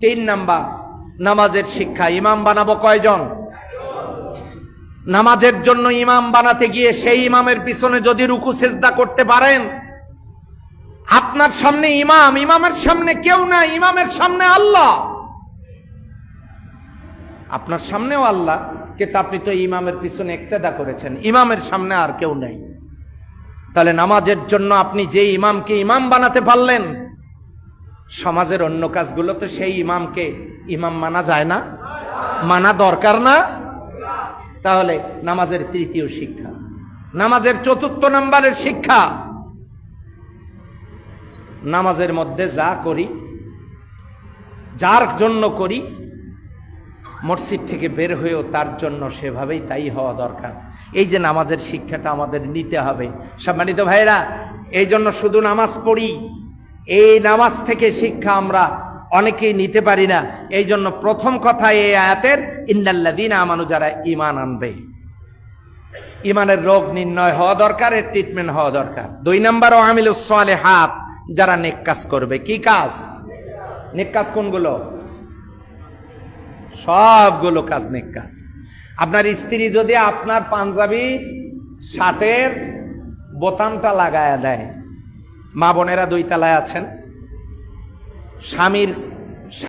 তিন নাম্বার, নামাজের শিক্ষা। ইমাম বানাবো কয়জন? নামাজের জন্য ইমাম বানাতে গিয়ে সেই ইমামের পিছনে যদি রুকু, সেজদা করতে পারেন, আপনার সামনে ইমাম, ইমামের সামনে কেউ না ইমামের সামনে আল্লাহ। আপনার সামনেও আল্লাহ, কিন্তু আপনি তো ইমামের পিছনে একতেদা করেছেন। ইমামের সামনে আর কেউ নেই। তাহলে নামাজের জন্য আপনি যে ইমামকে ইমাম বানাতে পারলেন সমাজের অন্য কাজগুলো তো সেই ইমামকে ইমাম মানা যায় না। মানা দরকার না। তাহলে নামাজের তৃতীয় শিক্ষা। নামাজের চতুর্থ নাম্বারের শিক্ষা। নামাজের মধ্যে যা করি, যার জন্য করি, মসজিদ থেকে বের হয়েও তার জন্য সেভাবেই তাই হওয়া দরকার। এই যে নামাজের শিক্ষাটা আমাদের নিতে হবে। সম্মানিত ভাইরা এই জন্য শুধু নামাজ পড়ি। এই নামাজ থেকে শিক্ষা আমরা অনেকেই নিতে পারি না। এই জন্য প্রথম কথা এই আয়াতের ইন্নাল্লাদিন আমানু যারা ইমান আনবে। ইমানের রোগ নির্ণয় হওয়া দরকার, এর ট্রিটমেন্ট হওয়া দরকার। দুই নম্বর ও আমিল হাত যারা নেক কাজ করবে। কি কাজ? নেক কাজ কোনগুলো? সবগুলো কাজ নেক কাজ। আপনার স্ত্রী যদি আপনার পাঞ্জাবির শার্টের বোতামটা লাগায়া দেয় মা বোনেরা দুই তালায় আছেন। স্বামীর